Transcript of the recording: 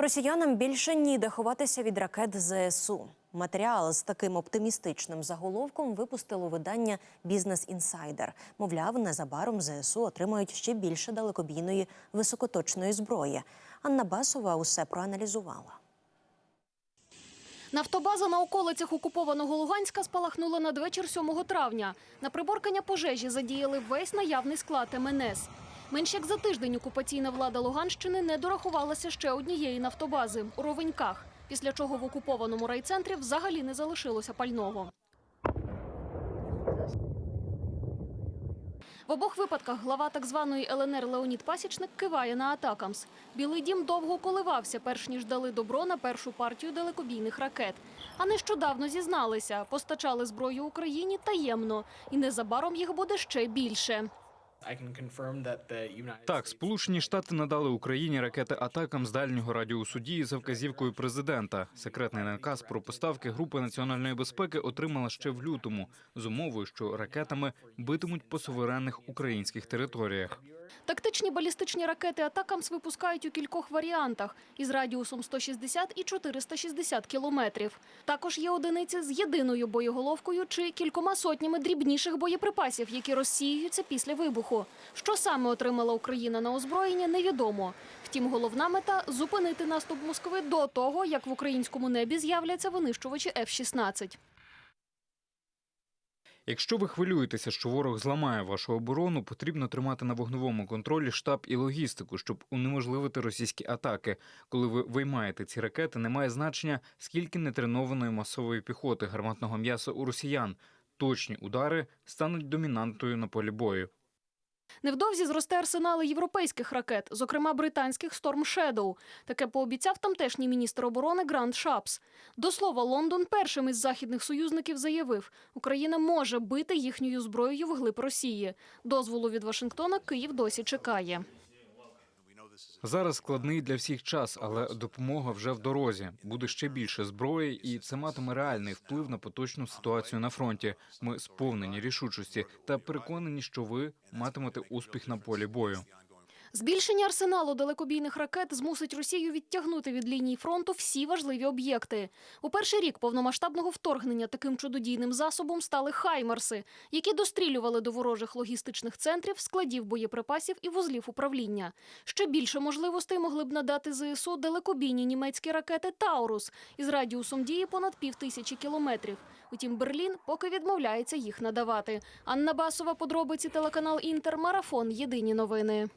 Росіянам більше ніде ховатися від ракет ЗСУ. Матеріал з таким оптимістичним заголовком випустило видання Бізнес Інсайдер. Мовляв, незабаром ЗСУ отримають ще більше далекобійної високоточної зброї. Анна Басова усе проаналізувала. Нафтобаза на околицях окупованого Луганська спалахнула надвечір 7 травня. На приборкання пожежі задіяли весь наявний склад МНС. Менш як за тиждень окупаційна влада Луганщини не дорахувалася ще однієї нафтобази у Ровеньках, після чого в окупованому райцентрі взагалі не залишилося пального. В обох випадках глава так званої ЛНР Леонід Пасічник киває на атакамс. Білий дім довго коливався, перш ніж дали добро на першу партію далекобійних ракет. А нещодавно зізналися, постачали зброю Україні таємно, і незабаром їх буде ще більше. Так, Сполучені Штати надали Україні ракети атакам з дальнього радіусу дії за вказівкою президента. Секретний наказ про поставки групи національної безпеки отримала ще в лютому з умовою, що ракетами битимуть по суверенних українських територіях. Тактичні балістичні ракети «Атакамс» випускають у кількох варіантах із радіусом 160 і 460 кілометрів. Також є одиниці з єдиною боєголовкою чи кількома сотнями дрібніших боєприпасів, які розсіюються після вибуху. Що саме отримала Україна на озброєння, невідомо. Втім, головна мета – зупинити наступ Москви до того, як в українському небі з'являться винищувачі F-16. Якщо ви хвилюєтеся, що ворог зламає вашу оборону, потрібно тримати на вогневому контролі штаб і логістику, щоб унеможливити російські атаки. Коли ви виймаєте ці ракети, немає значення, скільки нетренованої масової піхоти гарматного м'яса у росіян. Точні удари стануть домінантою на полі бою. Невдовзі зросте арсенали європейських ракет, зокрема британських Storm Shadow. Таке пообіцяв тамтешній міністр оборони Грант Шапс. До слова, Лондон першим із західних союзників заявив, Україна може бити їхньою зброєю вглиб Росії. Дозволу від Вашингтона Київ досі чекає. Зараз складний для всіх час, але допомога вже в дорозі. Буде ще більше зброї, і це матиме реальний вплив на поточну ситуацію на фронті. Ми сповнені рішучості та переконані, що ви матимете успіх на полі бою. Збільшення арсеналу далекобійних ракет змусить Росію відтягнути від лінії фронту всі важливі об'єкти. У перший рік повномасштабного вторгнення таким чудодійним засобом стали хаймерси, які дострілювали до ворожих логістичних центрів, складів боєприпасів і вузлів управління. Ще більше можливостей могли б надати ЗСУ далекобійні німецькі ракети Таурус із радіусом дії понад півтисячі кілометрів. Утім, Берлін поки відмовляється їх надавати. Анна Басова, подробиці телеканал Інтер, марафон. Єдині новини.